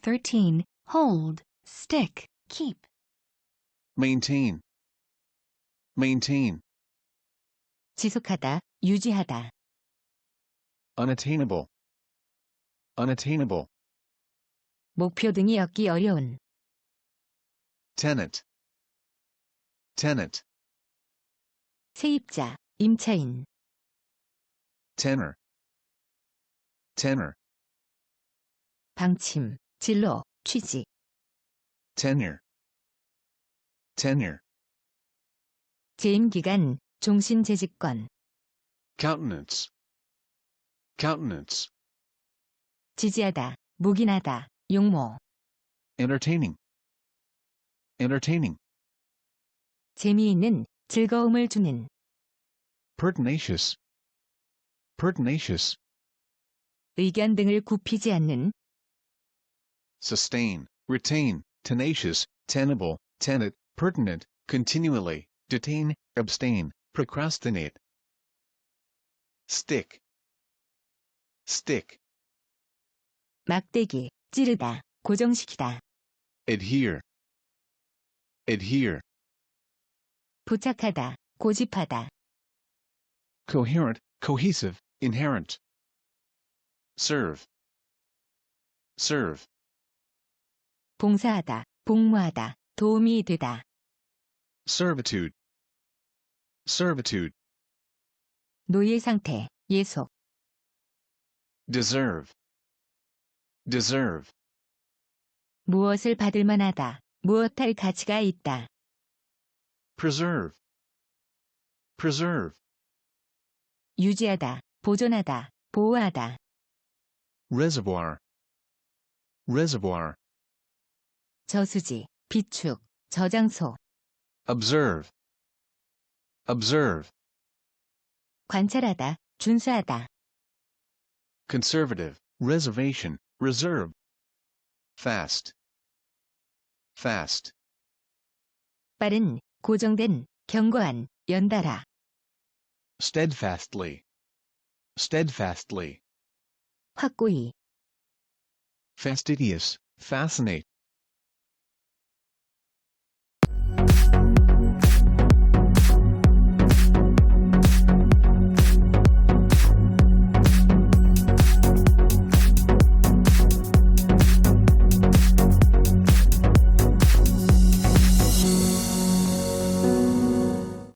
13. Hold, stick, keep. maintain, maintain, 지속하다, 유지하다. unattainable, unattainable, 목표 등이 얻기 어려운. tenant, tenant, 세입자, 임차인. tenor, tenor, 방침, 진로, 취지. tenure, tenure, 재임기간, 종신재직권. countenance, countenance, 지지하다, 묵인하다, 용모. entertaining, entertaining, 재미있는, 즐거움을 주는. pertinacious, pertinacious, 의견 등을 굽히지 않는. sustain, retain, tenacious, tenable, tenant, pertinent, continually, detain, abstain, procrastinate. Stick, stick, 막대기, 찌르다, 고정시키다. adhere, adhere, 부착하다, 고집하다. coherent, cohesive, inherent. Serve, serve, 봉사하다, 복무하다, 도움이 되다. servitude, servitude, 노예 상태, 예속. deserve, deserve, 무엇을 받을 만하다, 무엇할 가치가 있다. preserve, preserve, 유지하다, 보존하다, 보호하다. reservoir, reservoir, 저수지, 비축, 저장소. observe, observe, 관찰하다, 준수하다. conservative, reservation, reserve, fast, fast, 빠른, 고정된, 견고한, 연달아. steadfastly, steadfastly, 확고히. fastidious, fascinate,